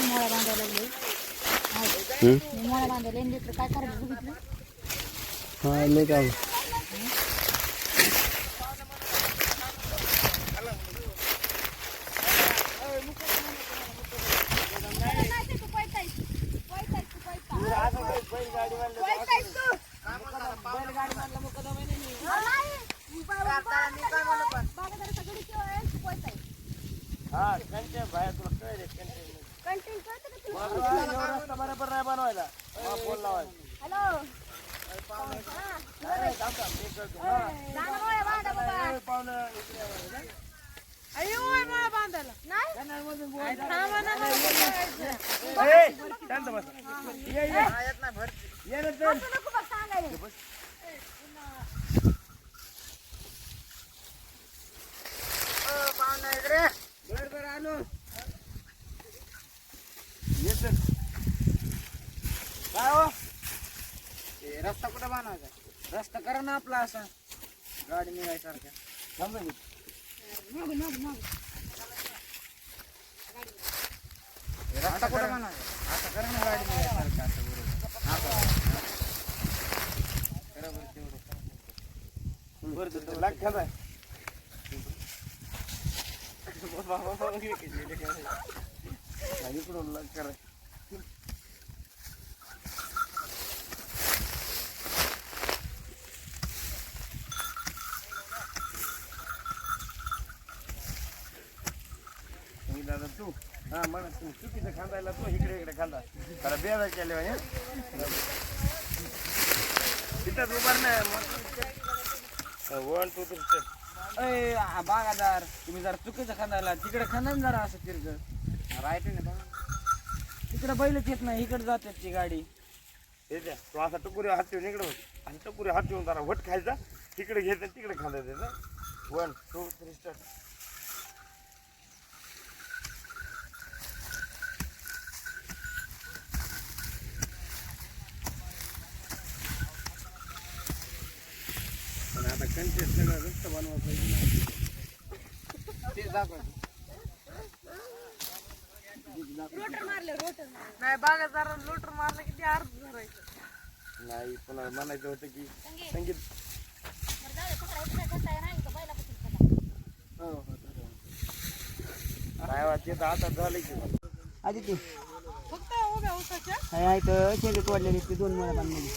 मोळा बांधायला लागले. हम्म? मोळा बांधायला काय करायचं बघितलं? हा लय काय? रस्ता कुठे बांधायचा रस्ता करा ना आपला असा गाडी निघायसारख्या रस्ता कुठं बांधायचा आता करा ना गाडी निघायसारखा असं बरोबर आता. करा बरं तेवढं. बरं तर तो लाग घ्यायचा. हा, इकडून लाग करा. मी दादा तू हा म्हणा तू चुकीचं खांदायला तू इकडे इकडे खांदा त्याला बेदा केले म्हणजे तिथंच उभार नाही वन टू थ्री स्टेप अय बागादार तुम्ही जरा चुकीचं खांदायला. तिकडे खांदा ना जरा असं तिरग. राईट आहे ना तिकडे बैलच येत नाही. इकडे जातात ती गाडी. हे द्या. तू असा टुकुरी हात ठेवून इकडे आणि टुकुरी हात ठेवून जरा वट खायचा. तिकडे घ्यायचं तिकडे खांदायचं ना वन टू थ्री स्टार्ट ते दाखव नाही लोटर मारला की ते अर्ध धरायचं. नाही पुन्हा म्हणायचं होतं की संगीत. हो हो काय वाटते तर आता झालं की आधी ती फक्त उभ्या उसाच्या? हाय आहे तर शेंडे तोडलेली ती दोन मुळे बांधलेली.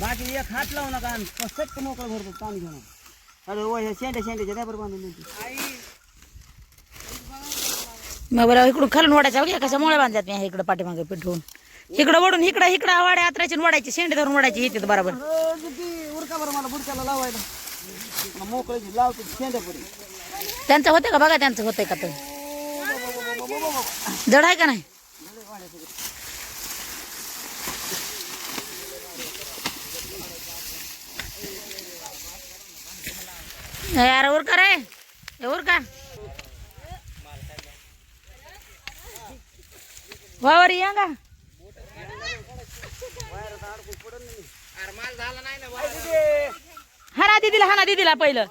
बाकी एक हात लावू नका आणि सट्ट मोकळं भरतो पाणी घेऊन. अरे ओ हे शेंडे शेंड्याच्या त्यावर बांधून मग बरं इकडून खालून ओढायचा बघा कशा मुळे बांधतात मी इकडं पाठीमागे पिठवून. इकडं ओढून इकडं इकडं वाड्या आत्राची वडायची शेंडे धरून वडायची येते बरोबर. उरका बरं मला बुडक्याला लावायला. मोकळी लावते शेंड्यापुरी त्यांचं होतं का? बघा त्यांचं होतंय का तर जड आहे का नाही? यार उर का रे? ए, का? वावर या का अरे माल ना हाना दीदीला हाना दिदीला पहिलं.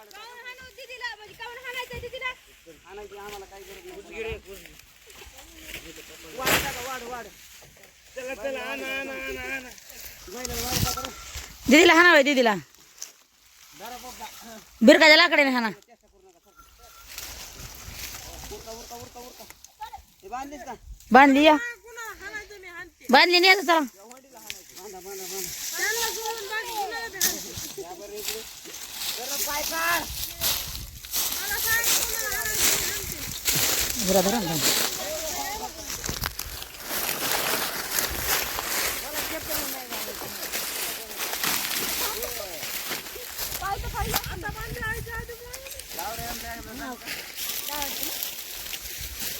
दीदीला हाना दीदीला. बिरकाच्या लाकडाने हाना हे का बांधली या. कुणाला बांधली नाही चला. बरोबर सोडून बाकी कुणाला बी हाणते. मला सांग कुणाला हाणायचं मी हाणते. बरं बरं बरं. आता बांधले आईच्या आधी मुळे.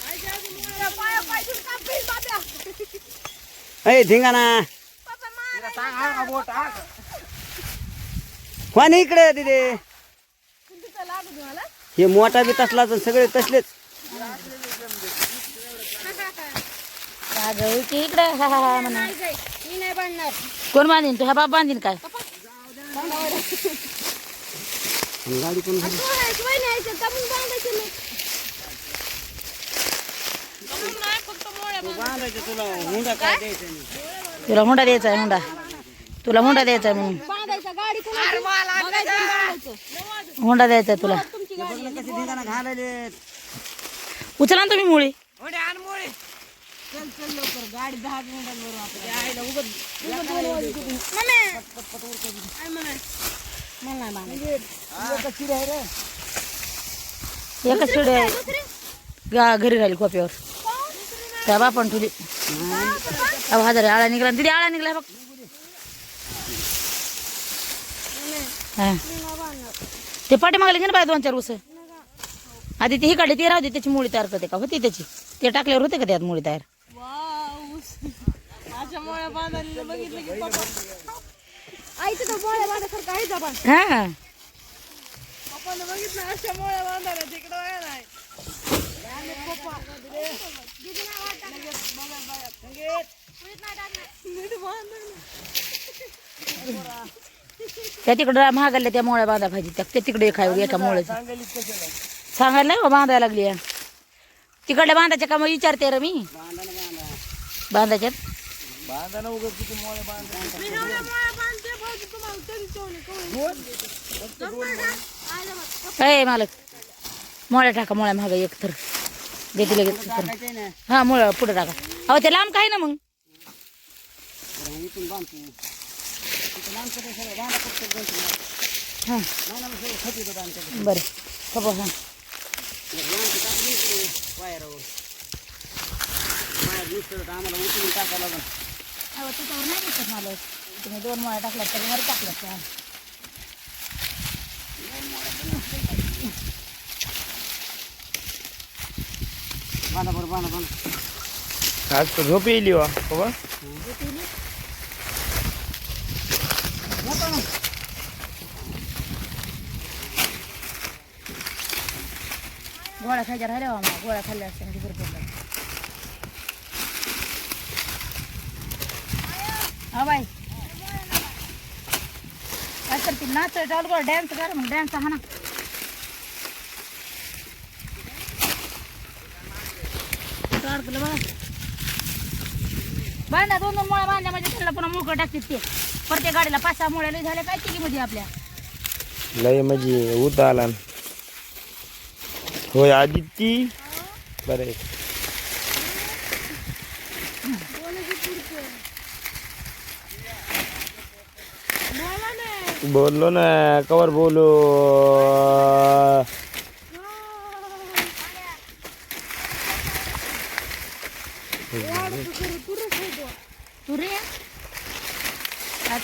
आईच्या आधी मुळे. पाया पायसून कापील अय धिंगाणा. हा इकडे तिथे. हे मोठा बी तसलाच आणि सगळे तसलेच. की इकडे. हा हा हा म्हणा. नाही जाई. मी नाही बांधणार कोण बांधीन तू? ह्या बाप बांधीन काय? गाडी पण घरी. सोडायचं वय न्यायचं कापून बांधायचं नाही तू बांधायचं तुला हुंडा द्यायचं आहे हुंडा तुला हुंडा द्यायचा आहे म्हणून. हुंडा द्यायचा आहे तुला. उचला ना तुम्ही मुळी. एकच शिडी आहे गा घरी राहील खोप्यावर. त्या बापण ठुली. हजार आळा निघाला. दिदी आळा निघाला बघ. ते पाठी मागले ना बाय दोन चार उस. आधी ते ही काढली ते राहू दे त्याची मुळी तयार करते का? होती त्याची. ते टाकल्यावर होते का त्यात मुळी तयार? हा. त्या तिकडं महागाल्या त्या मोळ्या बांधा पाहिजे त्या त्या तिकडे खाय एका मोळ्याचं. सांगायला नाही बा, बांधायला लागली आहे. तिकडल्या बांधाच्या कामं विचारते रे मी. बांधाच्यात ए मालक. मोळ्या टाका मोळ्या महाग एक तर. देते लगेच हा मुळ पुढे टाका. अहो ते लांब काय ना मग? बरं, इथून बांधतो सगळं दोन मग सगळं बरं. खबर हां तर आम्हाला उचलून टाकावं लागेल त्याच्यावर मला. तुम्ही दोन मोळ्या टाकल्या तर वर टाकल्या. बांधा बरं बांधा बांधा. आज तर झोप येईल बाबा. गोळ्या खायच्या राहिल्या बा मला गोळ्या खाल्ल्या असत्या म्हणजे भरपूर. हा बाई. करते? नाच चालू कर. डॅन्स कर मग डॅन्स हा ना. काढतलं बघा. बांधा दोन दोन मुळा बांधल्या म्हणजे त्यांना पुन्हा मुळकं टाकतात ते. प्रत्येक गाडीला पाच सहा मुळ्या लई झाल्या काय किती मध्ये आपल्या? लय म्हणजे उत आला. होय आदित्य बरं आहे. बोललो ना कवर बोलू.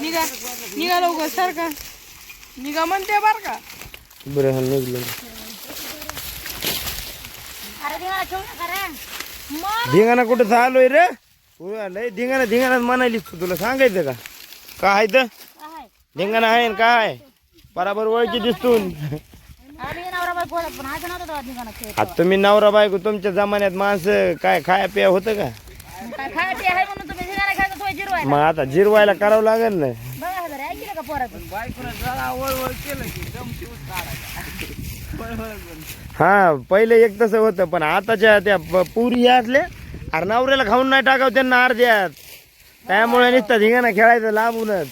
निघा. निघा लवकर सारखा. निघा म्हणते बर का. बरं हा निघलं धिंगाणा कुठं चालूय रे? लय धिंगाणा धिंगाणा म्हणालीस तू तुला सांगायचं का? काय आहे तर धिंगाणा आहे न काय? बराबर ओळखी दिसतून. आता तुम्ही नवरा बायको तुमच्या जमान्यात माणसं काय खाया पिया होतं का? काय खाय ते आहे म्हणून तुम्ही निघाणं खायचं सोय जिरवायला. मग आता जिरवायला करावं लागेल ना. बघा हजार ऐकलं का पोरात बायकोला जरा वळवळ केलं की दमची ऊस काढायचा वळवळ करून. हा पहिले एक तसं होतं पण आताच्या त्या प- पुरी ह्या असल्या अरे नवऱ्याला खाऊन नाही टाकावं त्यांना अर्ध्यात त्यामुळे नुसतं धिंगाणा खेळायचं लांबूनच.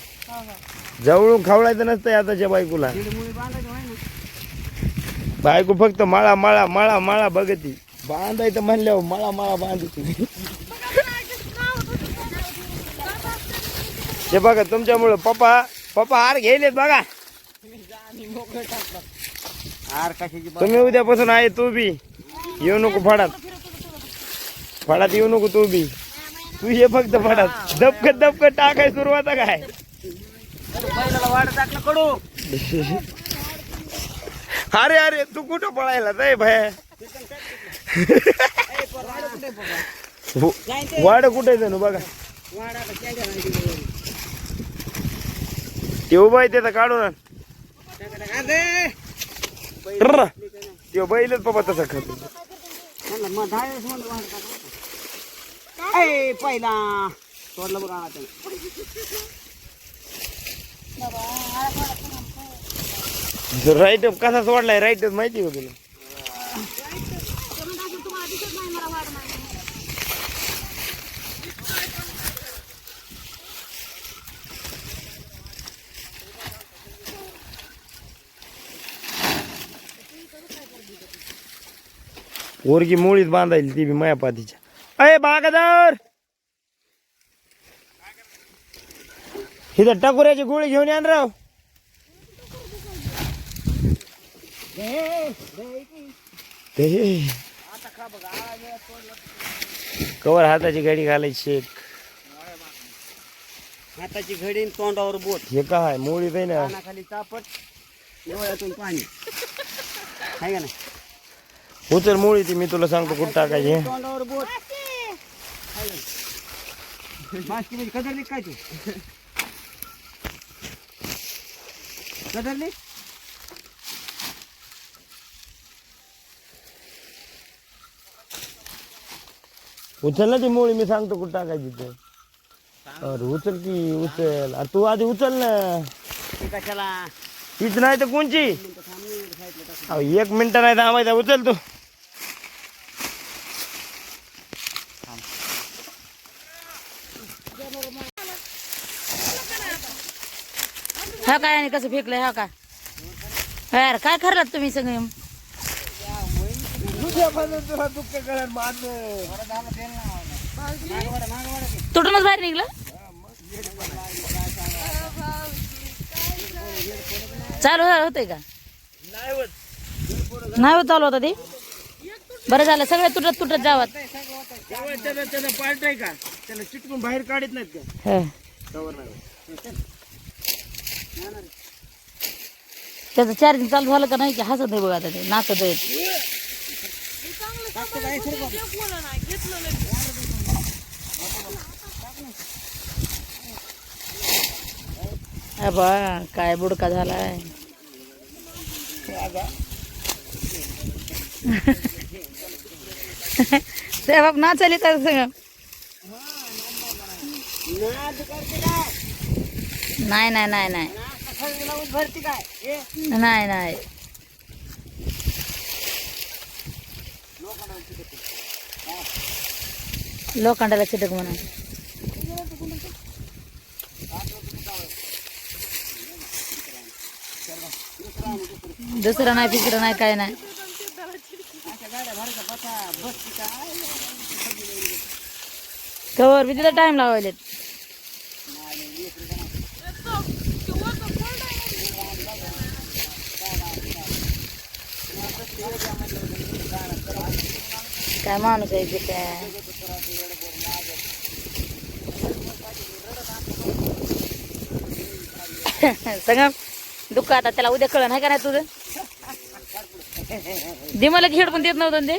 जवळून खावडायचं नसतं आताच्या बायकोला. मुळी बांधायचं आहे ना. बायको फक्त मळा मळा मळा मळा बघती. बांधायचं म्हणल्यावर मळा मळा बांधती. ते बघा तुमच्यामुळं पप्पा पप्पा हार घ्यायलेत बघा. कशाची तुम्ही उद्यापासून आहे तू बी. येऊ नको फडात. फडात येऊ नको तू बी. तू ये फक्त फडात. दबकत दबकत टाकाय सुरुवात काय? अरे अरे तू कुठं पळायला जाय भय? वाड कुठे जणू बघा वाढ आता शेंड्या नाही दिली वरी. ते उभा आहे त्याचा काढून. त्यो बैलच बाबा तसा खातो पहिला. सोडलं बघा आता. राईट कसा सोडलाय? राईट माहिती आहे पोरगी मुळीत बांधायली ती बी माया पातीच्या अय बागादार! इथं टकुऱ्याची गोळी घेऊन यान राव. ते कवर हाताची गाडी घालायची शेक हाताची घडी तोंडावर बोट. हे काय मुळी आहे ना. कानाखाली चापट डोळ्यातून पाणी. आहे का नाही? उचल मुळी ती मी तुला सांगतो कुठं टाकायची. तोंडावर बोट. मास्की म्हणजे कदरली काय तू? कदरली? उचल ना ती मुळी मी सांगतो कुठं टाकायची ते. अरे उचल की उचल. अरे तू आधी उचल ना. ती कशाला? तीच नाही तर कोणची? अहो, एक मिनिट नाही थांबायचा उचल तू. हा काय आणि कसं फेकलंय हा का यार काय खरलात तुम्ही सगळे? तुटूनच बाहेर निघलं? चालू होतंय का? नाही होत चालू होता ते? बरं झालं सगळे तुटत तुटत जावत पार्ट आहे का? त्याला चिटकून बाहेर काढत नाहीत का. त्याचं चार्जिंग चालू झालं का नाही की हसत नाही बघा आता ते नाचत आहेत. बा काय बुडका झालाय. ते बाप नाचली तर सगळं. नाही नाही नाही नाही. भरती काय? ए नाही नाही. लोखंडाला चिटक म्हणा दुसरं नाही तिसरं नाही काय नाही. कवर तिथं टाइम लावायले काय माणूस आहे ते काय? सगळं दुःख आता त्याला उद्या कळ नाही का नाही तुझं? दे मला खेळ पण देत नव्हतं ते.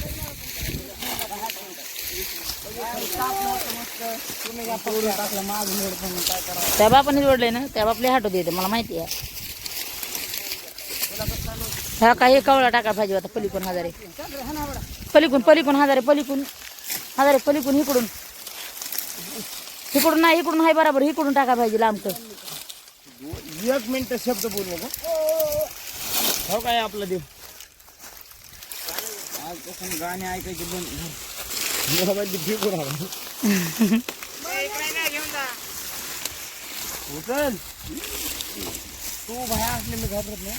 त्या बापाने जोडले ना त्या बापले हाटू देते मला माहिती आहे. हा काही कवळा टाका पाहिजे आता पलीकडून हजारे. पलीकडून पलीकडून हजारे पलीकडून. हजारे पलीकडून इकडून. इकडून नाही इकडून आहे बरोबर इकडून टाका पाहिजे लांबचं. एक मिनिट शब्द बोलू का हो काय आपला देव? आजपासून गाणे ऐकायचे बंद मोबाईल फेकून आला उचल. तू बाहेर असले मी घाबरत नाही.